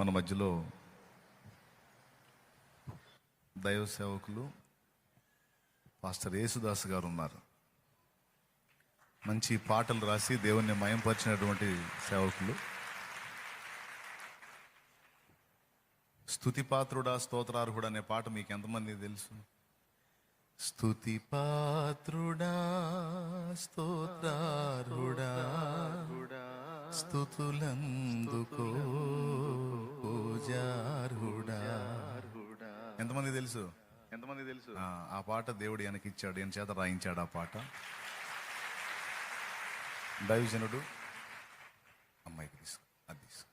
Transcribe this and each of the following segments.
మన మధ్యలో దైవ సేవకులు పాస్టర్ యేసుదాస్ గారు ఉన్నారు. మంచి పాటలు రాసి దేవుణ్ణి మయంపరిచినటువంటి సేవకులు. స్తుతి పాత్రుడా స్తోత్రార్హుడు అనే పాట మీకు ఎంతమంది తెలుసు? స్థుతిపాత్రుడా స్తోత్రార్హుడా స్థుతులందుకో పూజార్హుడా. ఎంతమంది తెలుసు? ఎంతమంది తెలుసు? ఆ, పాట దేవుడు ఇచ్చాడు ఈయన చేత రాయించాడు ఆ పాట. దైవజనుడు అమ్మాయికి తీసుకో అది తీసుకో.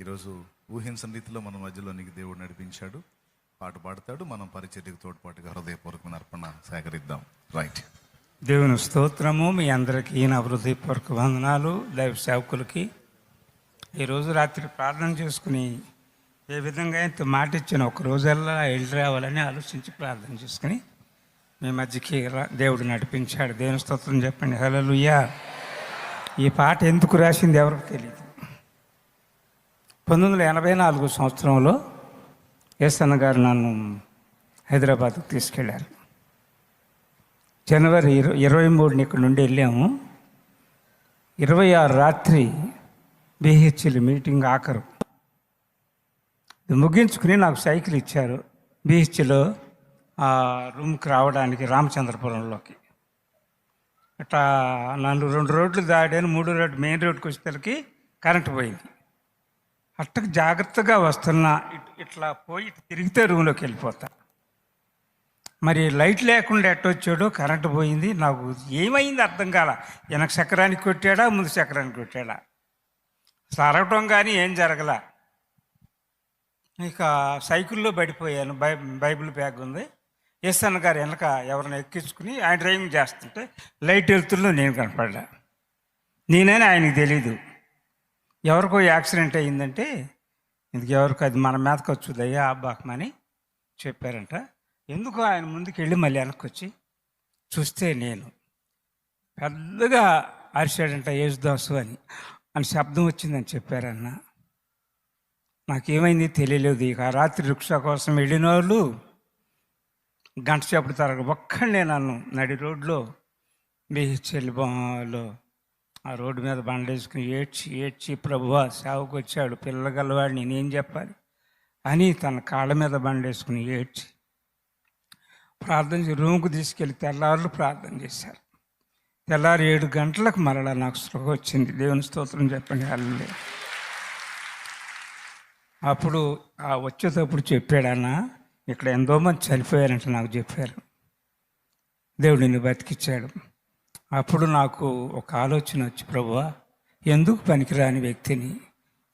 ఈరోజు ఊహించని రీతిలో మన మధ్యలోనికి దేవుడు నడిపించాడు పాట పాడతాడు మనం పరిచర్యకు తోడ్పాటుగా హృదయపూర్వకమైన అర్పణ సేకరిద్దాం. రైట్ దేవుని స్తోత్రము మీ అందరికీ నా హృదయపూర్వక వందనాలు దైవ సేవకులకి. ఈరోజు రాత్రి ప్రార్థన చేసుకుని ఏ విధంగా అయితే మాట ఇచ్చిన ఒక రోజల్లా వెళ్ళి రావాలని ఆలోచించి ప్రార్థన చేసుకుని మీ మధ్యకి రా- దేవుడు నడిపించాడు. దేవుని స్తోత్రం చెప్పండి. హల్లెలూయా. ఈ పాట ఎందుకు రాసింది ఎవరికి తెలియదు పంతొమ్మిది వందల ఎనభై నాలుగు సంవత్సరంలో ఎస్ఎన్ గారు నన్ను హైదరాబాద్కు తీసుకెళ్ళారు జనవరి ఇరవై ఇరవై మూడుని ఇక్కడ నుండి వెళ్ళాము. ఇరవై ఆరు రాత్రి బిహెచ్ఎల్ మీటింగ్ ఆఖరు. ముగించుకుని నాకు సైకిల్ ఇచ్చారు. బీహెచ్లో రూమ్కి రావడానికి రామచంద్రపురంలోకి. అట్లా నన్ను రెండు రోడ్లు దాడాను మూడో రోడ్డు మెయిన్ రోడ్కి వచ్చేసరికి కరెంట్ పోయింది. అట్టకు జాగ్రత్తగా వస్తున్నా ఇట్- ఇట్లా పోయి తిరిగితే రూమ్లోకి వెళ్ళిపోతా. మరి లైట్ లేకుండా ఎట్టొచ్చాడో కరెంటు పోయింది. నాకు ఏమైంది అర్థం కాల. వెనక చక్రానికి కొట్టాడా ముందు చక్రానికి కొట్టాడా? సరగటం కానీ ఏం జరగల. ఇక సైకిల్లో పడిపోయాను. బై బైబిల్ బ్యాగ్ ఉంది. ఎస్ఎన్ గారు వెనక ఎవరిని ఎక్కించుకుని ఆయన డ్రైవింగ్ చేస్తుంటే లైట్ వెళ్తుల్లో నేను కనపడ్డా. నేనని ఆయనకి తెలీదు. ఎవరికో యాక్సిడెంట్ అయ్యిందంటే ఇందుకు ఎవరికో అది మన మీదకి వచ్చుదయ్యా అబ్బాకమని చెప్పారంట. ఎందుకు ఆయన ముందుకు వెళ్ళి మళ్ళీ వెనక్కి వచ్చి చూస్తే నేను పెద్దగా అరిచాడంట యేసుదాసు అని. అని శబ్దం వచ్చిందని చెప్పారన్న. నాకేమైంది తెలియలేదు. ఇక రాత్రి రిక్షా కోసం వెళ్ళిన వాళ్ళు గంట సేపటి తరగ ఒక్కడే నన్ను నడి రోడ్లో బీహెచ్ఎల్లో ఆ రోడ్డు మీద బండేసుకుని ఏడ్చి ఏడ్చి ప్రభువా సేవకు వచ్చాడు. పిల్లగలవాడు నేనేం చెప్పాలి? అని తన కాళ్ళ మీద బండేసుకుని ఏడ్చి ప్రార్థన చేసి రూమ్కి తీసుకెళ్ళి తెల్లవారులు ప్రార్థన చేశారు. తెల్లారి ఏడు గంటలకు మరలా నాకు స్పృహ వచ్చింది. దేవుని స్తోత్రం చెప్పండి. అల్లే అప్పుడు ఆ వచ్చేటప్పుడు చెప్పాడన్న ఇక్కడ ఎంతో మంది చనిపోయారంట నాకు చెప్పారు. దేవుడు నిన్ను బతికిచ్చాడు. అప్పుడు నాకు ఒక ఆలోచన వచ్చి ప్రభు ఎందుకు పనికిరాని వ్యక్తిని?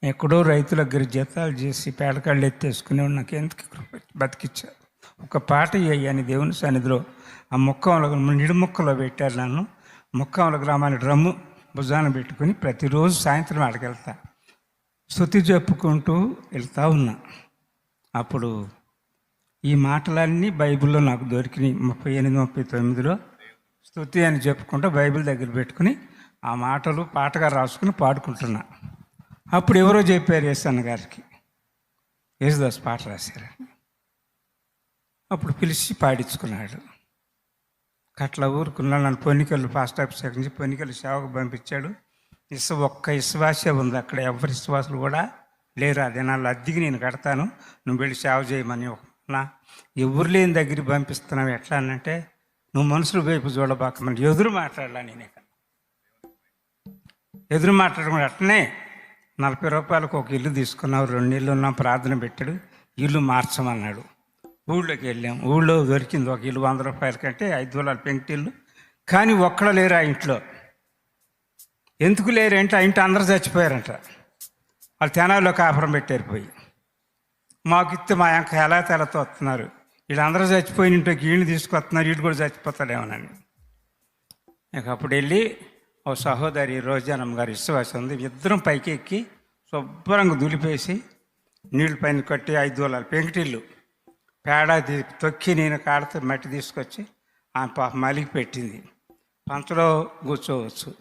ఎక్కడో రైతుల దగ్గర జీతాలు చేసి పేడకాళ్ళు ఎత్తేసుకుని నాకు ఎందుకు బతికిచ్చారు ఒక పాట వేయని దేవుని సన్నిధిలో ఆ ముక్కంలో నిడు ముక్కలో పెట్టారు నన్ను. ముక్కాముల గ్రామాన్ని డ్రమ్ము భుజాన పెట్టుకుని ప్రతిరోజు సాయంత్రం అడగెళ్తా స్థుతి చెప్పుకుంటూ వెళ్తా ఉన్నా. అప్పుడు ఈ మాటలన్నీ బైబిల్లో నాకు దొరికినాయి. ముప్పై ఎనిమిది ముప్పై తొమ్మిదిలో స్థుతి అని చెప్పుకుంటూ బైబిల్ దగ్గర పెట్టుకుని ఆ మాటలు పాటగా రాసుకుని పాడుకుంటున్నా. అప్పుడు ఎవరో చెప్పారు యేసన్న గారికి. యేసుదాస్ పాట రాశారు. అప్పుడు పిలిచి పాడించుకున్నాడు. అట్లా ఊరుకున్నా నన్ను పొనికలు ఫాస్ట్ ఆఫీస్ నుంచి సేవకు పంపించాడు. ఇసు ఒక్క విశ్వాసే ఉంది అక్కడ ఎవరి విశ్వాసులు కూడా లేరు. ఆ దినాల్లో అద్దెకి నేను కడతాను నువ్వు వెళ్ళి సేవ చేయమని నా ఎవరు లేని దగ్గరికి పంపిస్తున్నావు. ఎట్లా అనంటే నువ్వు మనుషులు వైపు చూడబాకమని. ఎదురు మాట్లాడలా నేను ఇక ఎదురు మాట్లాడడం అట్లనే నలభై రూపాయలకు ఒక ఇల్లు తీసుకున్నావు రెండు ఇల్లు ఉన్నాం ప్రార్థన పెట్టాడు ఇల్లు మార్చమన్నాడు. ఊళ్ళోకి వెళ్ళాం. ఊళ్ళో దొరికింది ఒక ఇల్లు వంద రూపాయల కంటే ఐదు వందల పెంకిటిల్లు కానీ ఒక్కడ లేరు ఆ ఇంట్లో. ఎందుకు లేరంటే ఆ ఇంటి అందరూ చచ్చిపోయారంట. వాళ్ళు తెనాల్లో కాపురం పెట్టారు పోయి. మాకు ఇస్తే మా యొక్క ఎలా తెలతో వస్తున్నారు. వీళ్ళందరూ చచ్చిపోయిన ఇంట్లోకి వీళ్ళు తీసుకొస్తున్నారు వీళ్ళు కూడా చచ్చిపోతాడేమోనని నాకు అప్పుడు వెళ్ళి ఓ సహోదరి రోజానమ్మ గారు విశ్వాసం ఉంది. ఇద్దరం పైకి ఎక్కి శుభ్రంగా దులిపేసి నీళ్ళు పైన కట్టి ఐదు వందల పెంకిటిల్లు పేడ తొక్కి నేను కాడతో మట్టి తీసుకొచ్చి ఆమె పాప మలికి పెట్టింది. పంచలో కూర్చోవచ్చు.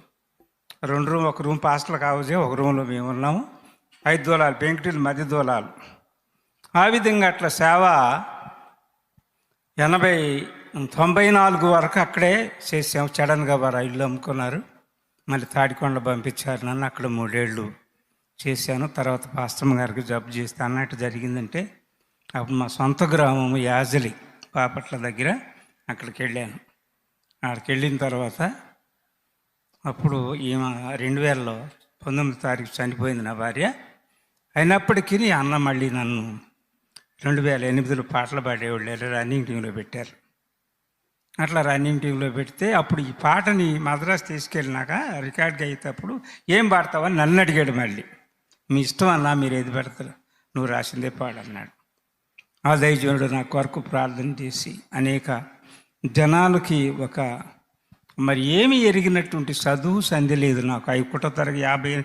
రెండు రూమ్ ఒక రూమ్ పాస్టల్ కావచ్చు ఒక రూమ్లో మేము ఉన్నాము. ఐదు దూలాలు పెంకుటిల్లు మధ్య దూలాలు. ఆ విధంగా అట్లా సేవ ఎనభై తొంభై నాలుగు వరకు అక్కడే చేసాము. చడన్గా వారు ఇల్లు అమ్ముకున్నారు. మళ్ళీ తాడికొండ పంపించారు నన్ను. అక్కడ మూడేళ్ళు చేశాను. తర్వాత పాస్టమ్ గారికి జబ్బు చేస్తే అన్నట్టు జరిగిందంటే అప్పుడు మా సొంత గ్రామం యాజలి పాపట్ల దగ్గర అక్కడికి వెళ్ళాను. అక్కడికి వెళ్ళిన తర్వాత అప్పుడు ఈమె రెండు వేలలో పంతొమ్మిది తారీఖు చనిపోయింది నా భార్య. అయినప్పటికీ అన్న మళ్ళీ నన్ను రెండు వేల ఎనిమిదిలో పాటలు పాడేవాళ్ళు రన్నింగ్ టీంలో పెట్టారు. అట్లా రన్నింగ్ టీంలో పెడితే అప్పుడు ఈ పాటని మద్రాసు తీసుకెళ్ళినాక రికార్డ్గా అయ్యేటప్పుడు ఏం పాడతావని నన్ను అడిగాడు మళ్ళీ. మీ ఇష్టం అన్నా మీరు ఏది పెడతారు? నువ్వు రాసిందే పాడన్నాడు ఆ దైవజనుడు నా కొరకు ప్రార్థన చేసి అనేక జనాలకి ఒక మరి ఏమి ఎరిగినటువంటి చదువు సంధి లేదు నాకు. ఆ ఒకటో తరగతి యాభై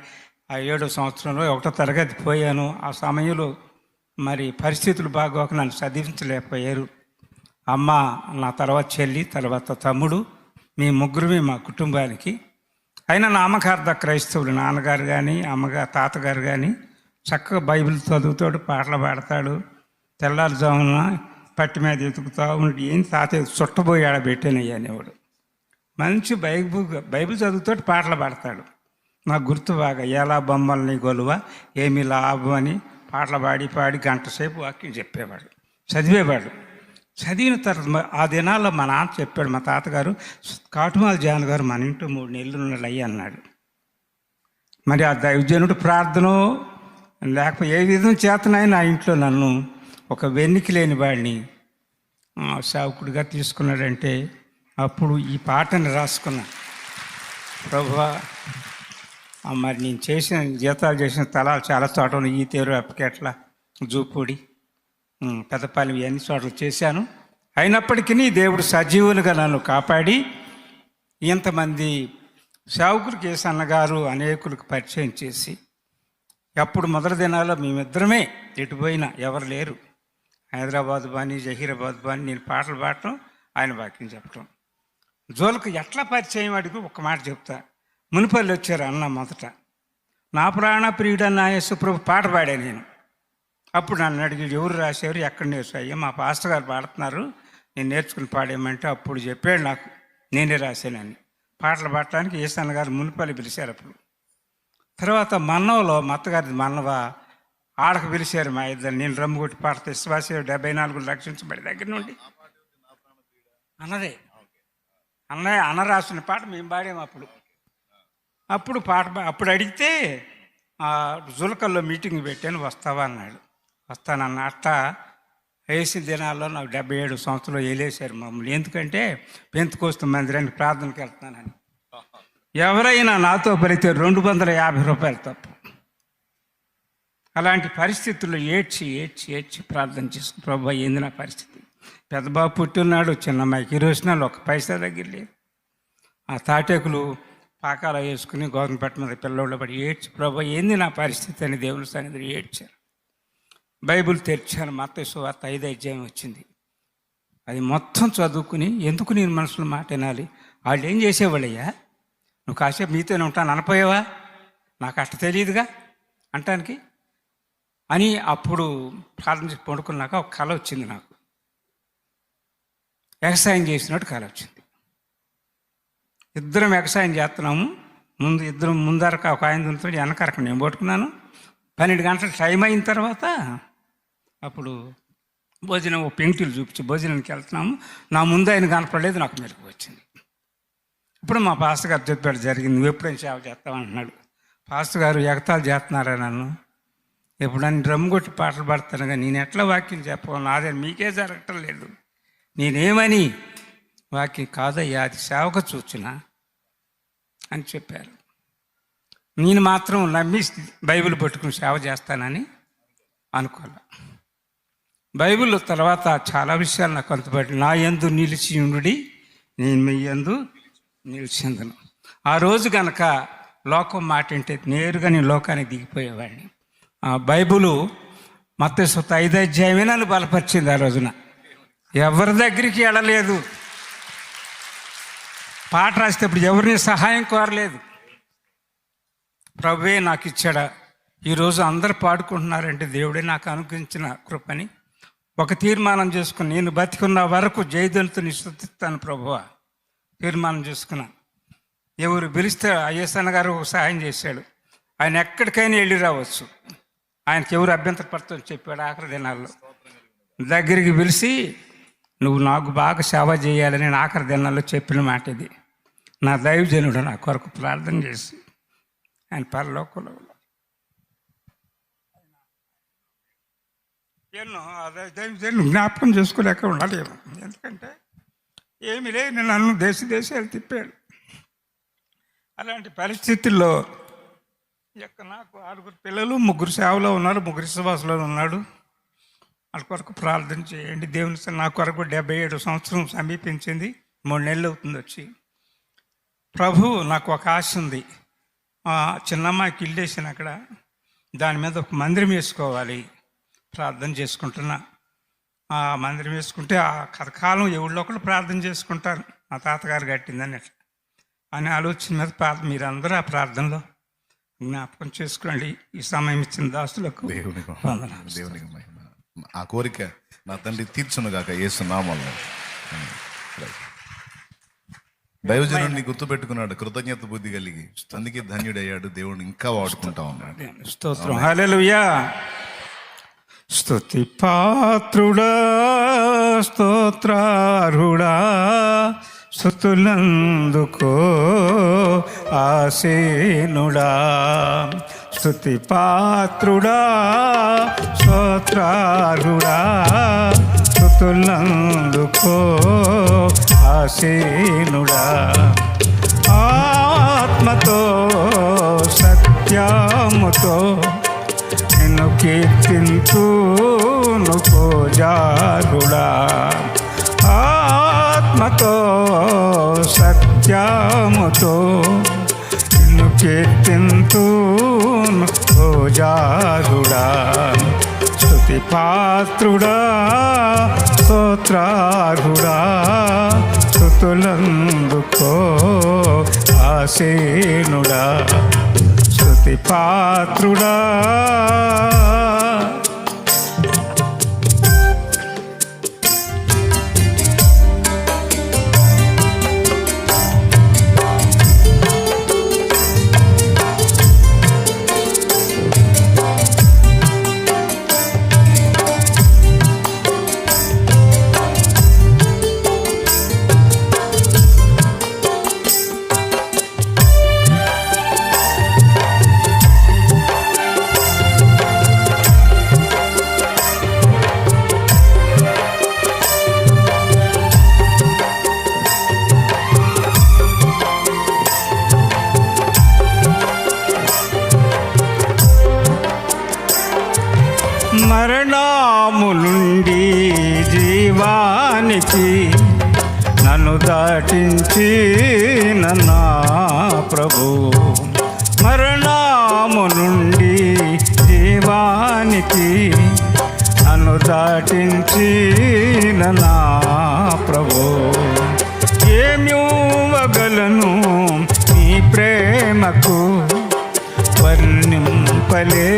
ఆ ఏడో సంవత్సరంలో ఒకటో తరగతి పోయాను. ఆ సమయంలో మరి పరిస్థితులు బాగోక నన్ను చదివించలేకపోయారు. అమ్మ నా తర్వాత చెల్లి తర్వాత తమ్ముడు మీ ముగ్గురమే మా కుటుంబానికి. అయినా నామకార్థ క్రైస్తవులు నాన్నగారు కానీ అమ్మగారు తాతగారు కానీ చక్కగా బైబిల్ చదువుతాడు పాటలు పాడతాడు. తెల్లారుజామున పట్టి మీద ఎతుకుతా ఉండి ఏం తాత చుట్టబోయి ఆడ పెట్టానయ్యా అనేవాడు. మంచి బైబుల్ బైబిల్ చదువుతో పాటలు పాడతాడు. నాకు గుర్తు బాగా ఎలా బొమ్మల్ని గొలువ ఏమి లాభం అని పాటలు పాడి పాడి గంట సేపు వాక్యం చెప్పేవాడు. చదివేవాడు. చదివిన తర్వాత ఆ దినాల్లో మా నాన్న చెప్పాడు మా తాతగారు కాటుమాల జాన్ గారు మన ఇంట్లో మూడు నెలలు ఉన్నాడు అయ్యి అన్నాడు. మరి ఆ దైవజనుడు ప్రార్థన లేకపోతే ఏ విధం చేతనాయి నా ఇంట్లో నన్ను ఒక వెన్నికి లేని వాడిని సేవకుడిగా తీసుకున్నాడంటే అప్పుడు ఈ పాటని రాసుకున్నా. ప్రభువా మరి నేను చేసిన జీతాలు చేసిన తలాలు చాలా చోట్ల ఉన్నాయి. ఈ తేరు అప్పకెట్ల జూపూడి. పెద్దపాలెం ఇవన్నీ చోట్ల చేశాను. అయినప్పటికీ దేవుడు సజీవులుగా నన్ను కాపాడి ఇంతమంది సేవకులకి కేసు అన్నగారు అనేకులకు పరిచయం చేసి అప్పుడు మొదటి దినాల్లో మేమిద్దరమే ఎటుపోయినా ఎవరు లేరు. హైదరాబాద్ బాని జహీరాబాద్ బాని నేను పాటలు పాడటం ఆయన వాక్యం చెప్పటం. జోలకు ఎట్లా పరిచయం అడిగి ఒక మాట చెప్తా. మునిపల్లి వచ్చారు అన్న మొదట. నా ప్రాణ ప్రియుడన్న యేసుప్రభు పాట పాడాను నేను. అప్పుడు నన్ను అడిగి ఎవరు రాశారు ఎక్కడ నేర్చుకో మా పాస్టర్ గారు పాడుతున్నారు. నేను నేర్చుకుని పాడేయమంటే అప్పుడు చెప్పాడు నాకు నేనే రాశానని. పాటలు పాడటానికి ఈశాన్ గారు మునిపల్లి పిలిచారు అప్పుడు. తర్వాత మన్నవలో మత్తగారి అత్తగారిది మన్నవ ఆడకు పిలిచారు మా ఇద్దరు. నేను రమ్ము కొట్టి పాడతా. విశ్వాస డెబ్బై నాలుగు రక్షించబడి దగ్గర నుండి. అన్నదే. అన్నయ్య అన్న రాసిన పాట మేము పాడాము అప్పుడు. అప్పుడు పాట అప్పుడు అడిగితే ఆ, జులకల్లో మీటింగ్ పెట్టాను వస్తావా అన్నాడు. వస్తానన్న అట్ట వేసిన దినాల్లో నాకు డెబ్బై ఏడు సంవత్సరాలు వేలేశారు మమ్మల్ని. ఎందుకంటే పెంతుకోస్తు మందిరానికి ప్రార్థనకి వెళ్తున్నానని. ఎవరైనా నాతో పలితే రెండు వందల యాభై రూపాయలు తప్ప. అలాంటి పరిస్థితుల్లో ఏడ్చి ఏడ్చి ఏడ్చి ప్రార్థన చేసుకుని ప్రభు ఏంది నా పరిస్థితి? పెద్దబాబు పుట్టినాడు చిన్నమ్మాయికి రోజునాలు ఒక పైసా దగ్గర లేదు. ఆ తాటేకులు పాకాల వేసుకుని గోధుమ మీద పిల్లోళ్ళు పడి ఏడ్చి ప్రభు ఏంది నా పరిస్థితి? అని దేవుని సన్నిధిలో ఏడ్చారు. బైబిల్ తెరిచాను మత సువార్త ఐదు అధ్యాయం వచ్చింది. అది మొత్తం చదువుకుని ఎందుకు నేను మనసులో మాట వినాలి? వాళ్ళు ఏం చేసేవాళ్ళయ్యా? నువ్వు కాసేపు మీతోనే ఉంటాను అనపోయావా నాకు అట్ట తెలియదుగా అంటానికి అని అప్పుడు ప్రార్థన పండుకున్నాక ఒక కళ వచ్చింది నాకు. వ్యవసాయం చేసినట్టు కళ వచ్చింది. ఇద్దరం వ్యవసాయం చేస్తున్నాము. ముందు ఇద్దరం ముందరక ఒక ఆయన ఉంటాడు వెనకరక నేను పట్టుకున్నాను. పన్నెండు గంటల టైం అయిన తర్వాత అప్పుడు భోజనం ఓ పెంకుటిలు చూపించి భోజనానికి వెళ్తున్నాము. నా ముందు ఆయన కనపడలేదు నాకు మెలకు వచ్చింది. ఇప్పుడు మా పాస్టర్ గారు చెప్పాడు జరిగింది. నువ్వు ఎప్పుడైనా సేవ చేస్తావు అంటున్నాడు. పాస్టర్ గారు ఎగతాలు చేస్తున్నారా నన్ను? ఎప్పుడన్నా డ్రమ్ కొట్టి పాటలు పాడతాను కానీ నేను ఎట్లా వాక్యం చెప్పను నాదే మీకే జరగటం లేదు. నేనేమని వాక్యం కాదయ్యా అది సేవక చూచిన అని చెప్పారు. నేను మాత్రం నమ్మి బైబిల్ పట్టుకుని సేవ చేస్తానని అనుకోలే. బైబిల్ తర్వాత చాలా విషయాలు నాకు కొంతపాటి నా యందు నిలిచి ఉండుడి నేను మీ యందు నిలిచిందను. ఆ రోజు గనక లోకం మాట అంటే నేరుగా నేను లోకానికి దిగిపోయేవాడిని. బైబిలు మత్స్సుత సొత్త ఐదు అధ్యాయమే నన్ను బలపరిచింది ఆ రోజున. ఎవరి దగ్గరికి వెళ్ళలేదు. పాట రాసేటప్పుడు ఎవరిని సహాయం కోరలేదు. ప్రభువే నాకు ఇచ్చాడా. ఈరోజు అందరు పాడుకుంటున్నారంటే దేవుడే నాకు అనుగ్రహించిన కృపని. ఒక తీర్మానం చేసుకుని నేను బతికున్న వరకు జయదళితుని స్థుతిస్తాను ప్రభువ. తీర్మానం చేసుకున్నాను ఎవరు పిలిస్తే అయ్యసన్న గారు సహాయం చేశాడు. ఆయన ఎక్కడికైనా వెళ్ళి రావచ్చు. ఆయనకి ఎవరు అభ్యంతర చెప్పాడు ఆఖరి దినాల్లో. దగ్గరికి పిలిచి నువ్వు నాకు బాగా సేవ చేయాలని నేను ఆఖరి దినాల్లో చెప్పిన మాట ఇది. నా దైవజనుడు నా కొరకు ప్రార్థన చేసి ఆయన పరలోకంలో ఎన్నో అదే దైవజనులు జ్ఞాపకం చేసుకోలేక ఉండలేము ఎందుకంటే ఏమి లేదు నన్ను దేశ దేశాలు తిప్పాడు. అలాంటి పరిస్థితుల్లో యొక్క నాకు ఆరుగురు పిల్లలు ముగ్గురు సేవలో ఉన్నారు ముగ్గురు విశ్వాసంలో ఉన్నాడు. వాళ్ళ కొరకు ప్రార్థన చేయండి. దేవుని నా కొరకు డెబ్బై ఏడు సంవత్సరం సమీపించింది. మూడు నెలలు అవుతుంది వచ్చి. ప్రభు నాకు ఒక ఆశ ఉంది. చిన్నమ్మాయికి ఇల్లు వేసాను అక్కడ. దాని మీద ఒక మందిరం వేసుకోవాలి. ప్రార్థన చేసుకుంటున్నా. ఆ మందిరం వేసుకుంటే ఆ కథకాలం ఎవరిలో ఒకళ్ళు ప్రార్థన చేసుకుంటారు. మా తాతగారు కట్టిందని అట్లా. అనే ఆలోచన మీద ప్రార్థన మీరందరూ ఆ ప్రార్థనలో జ్ఞాపకం చేసుకోండి. ఈ సమయం ఇచ్చిన దాసులకు దేవునికి వందనాలు. దేవునికి మహిమ. ఆ కోరిక నా తండ్రి తీర్చును గాక యేసు నామంలో. దైవజనుడిని గుర్తుపెట్టుకున్నాడు. కృతజ్ఞత బుద్ధి కలిగి. అందుకే ధన్యుడయ్యాడు. దేవుడిని ఇంకా వాడుకుంటా ఉన్నాడు. స్తోత్రం. హల్లెలూయా. స్తుతి పాత్రుడా స్తోత్రారుడా స్తుతులందుకో ఆసీనుడా. స్థుతి పాత్రుడా స్తోత్రారుడా స్తుతులందుకో ఆసీనుడా. ఆత్మతో సత్యముతో నిన్ను కీర్తింతూ నుకో ఆత్మతో నిన్ను కీర్తింతూ నుకో పాత్రుడా స్తోత్రారుడా స్తుతులందుకో ఆసీనుడా స్తుతి పాత్రుడా మరణాము నుండి జీవానికి నన్ను దాటించి నన్నా ప్రభు. మరణాము నుండి జీవానికి నన్ను దాటించి నన్నా ప్రభు. ఏమివ్వగలను నీ ప్రేమకు వర్ణింపలే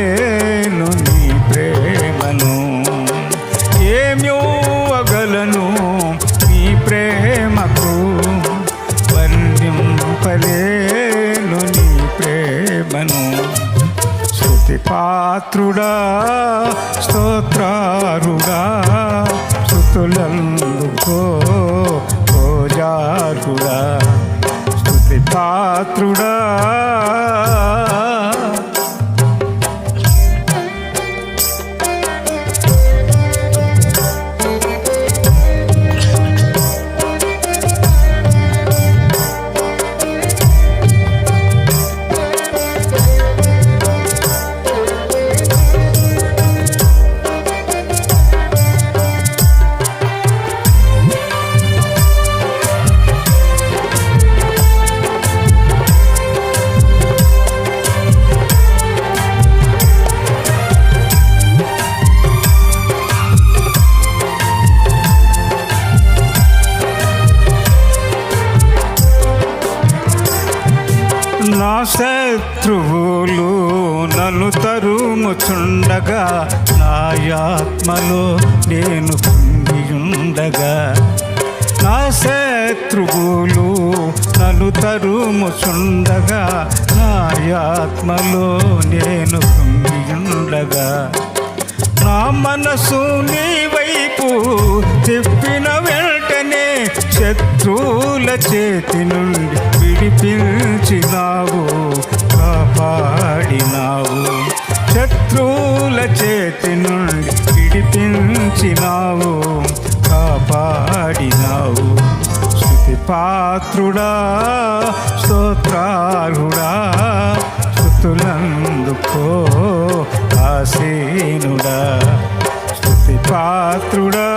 పాత్రుడా స్తోత్రారుడా స్తుతులందుకో శత్రువులు నన్ను తరుముచుండగా నా ఆత్మలో నేను ఉండగా నా మనసు నీ వైపు చెప్పిన వెంటనే శత్రువుల చేతి నుండి విడిపించినావు కాపాడినావు. శత్రువుల చేతి నుండి విడిపించినావు కాపాడినావు. స్థుతి పాత్రుడా స్తోత్రారుడా స్థుతులందుకో ఆసీనుడా. స్థుతి పాత్రుడా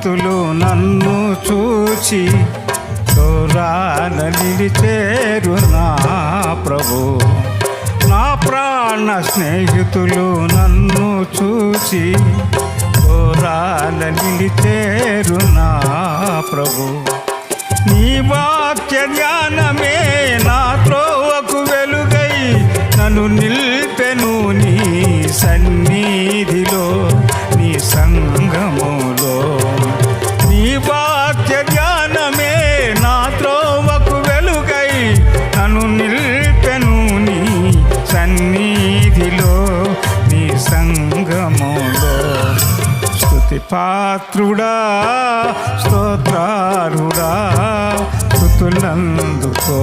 స్నేహితులు నన్ను చూచి దూరాన నిలిచేరు నా ప్రభు. నా ప్రాణ స్నేహితులు నన్ను చూచి దూరాన నిలిచేరు నా ప్రభు. నీ వాక్య ధ్యానమే పాత్రుడా స్తోత్రారుడా స్థుతులందుకో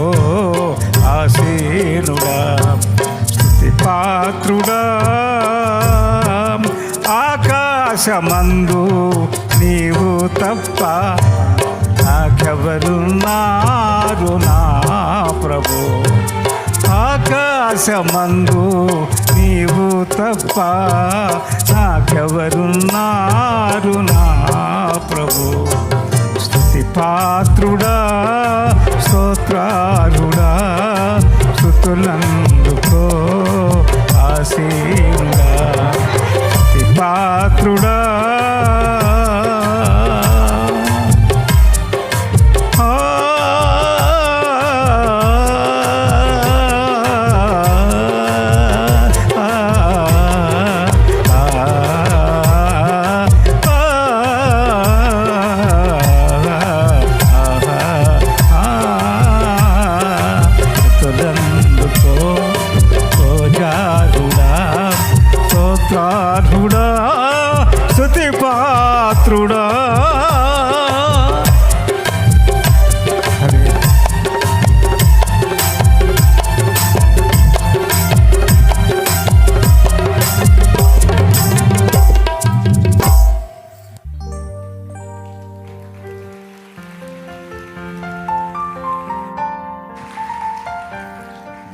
ఆసీనుడా స్థుతి పాత్రుడా ఆకాశమందు నీవు తప్ప నాకెవరున్నారు నా ప్రభు. ఆకాశమందు నీవు తప్ప నాకెవరున్నారు నా ప్రభు? స్థుతి పాత్రుడా స్తోత్రారుడా స్థుతులందుకో ఆశీరుడా స్థుతి పాత్రుడా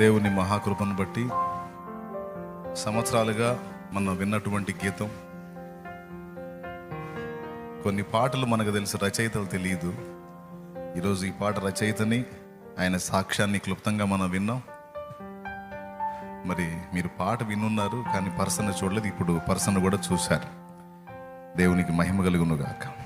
దేవుని మహాకృపను బట్టి సంవత్సరాలుగా మనం విన్నటువంటి గీతం. కొన్ని పాటలు మనకు తెలిసి రచయితలు తెలియదు. ఈరోజు ఈ పాట రచయితని ఆయన సాక్ష్యాన్ని క్లుప్తంగా మనం విన్నాం. మరి మీరు పాట వినున్నారు కానీ పర్సన్ చూడలేదు ఇప్పుడు పర్సన్ కూడా చూశారు. దేవునికి మహిమ కలుగునుగాక.